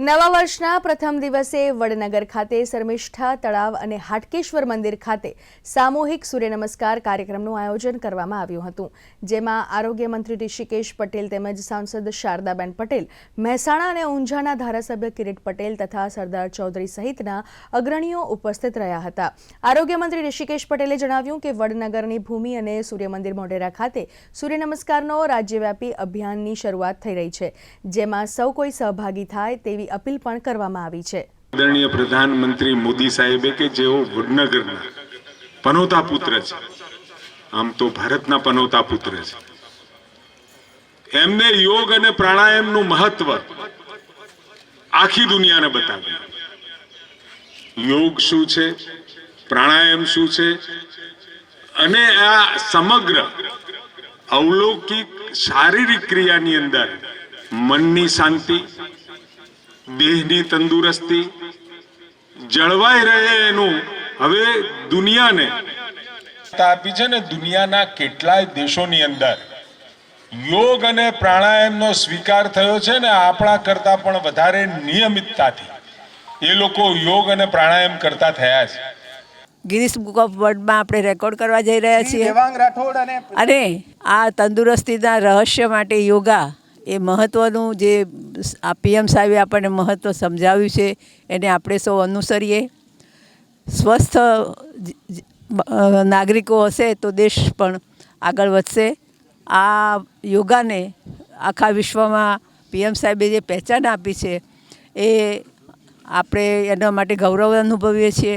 નવા વર્ષના પ્રથમ દિવસે વડનગર ખાતે શર્મિષ્ઠા તળાવ અને હાટકેશ્વર મંદિર ખાતે સામૂહિક સૂર્ય નમસ્કાર કાર્યક્રમનું આયોજન કરવામાં આવ્યું હતું, જેમાં આરોગ્ય મંત્રી ઋષિકેશ પટેલ તેમજ સાંસદ શારદાબેન પટેલ, મહેસાણા અને ઊંઝાના ધારાસભ્ય કિરીટ પટેલ તથા સરદાર ચૌધરી સહિતના અગ્રણીઓ ઉપસ્થિત રહ્યા હતા. આરોગ્ય મંત્રી ઋષિકેશ પટેલે જણાવ્યું કે વડનગરની ભૂમિ અને સૂર્યમંદિર મોઢેરા ખાતે સૂર્ય નમસ્કારનો રાજ્યવ્યાપી અભિયાનની શરૂઆત થઈ રહી છે, જેમાં સૌ કોઈ સહભાગી થાય તેવી અપીલ પણ કરવામાં આવી છે. આદરણીય પ્રધાનમંત્રી મોદી સાહેબે કે જેઓ વડનગરના પનોતા પુત્ર છે, આમ તો ભારતના પનોતા પુત્ર છે. એમને યોગ અને પ્રાણાયામનું મહત્વ આખી દુનિયાને બતાવ્યું યોગ શું છે, પ્રાણાયામ શું છે, અને આ સમગ્ર અવલૌકિક શારીરિક ક્રિયાની અંદર મનની શાંતિ દેહની તંદુરસ્તી જળવાઈ રહે એનું હવે દુનિયાને. આપી છે ને દુનિયાના કેટલાય દેશોની અંદર. યોગ અને પ્રાણાયામનો સ્વીકાર થયો છે ને આપણા કરતા પણ વધારે નિયમિતતાથી. એ લોકો યોગ અને પ્રાણાયામ કરતા થયા છે. ગિનિસ બુક ઓફ વર્લ્ડમાં આપણે રેકોર્ડ કરવા જઈ રહ્યા છીએ. અને અને આ તંદુરસ્તીના રહસ્ય માટે યોગા એ મહત્વનું જે આ પીએમ સાહેબે આપણને મહત્ત્વ સમજાવ્યું છે, એને આપણે સૌ અનુસરીએ. સ્વસ્થ નાગરિકો હશે તો દેશ પણ આગળ વધશે. આ યોગાને આખા વિશ્વમાં પીએમ સાહેબે જે પહેચાન આપી છે, એ આપણે એના માટે ગૌરવ અનુભવીએ છીએ.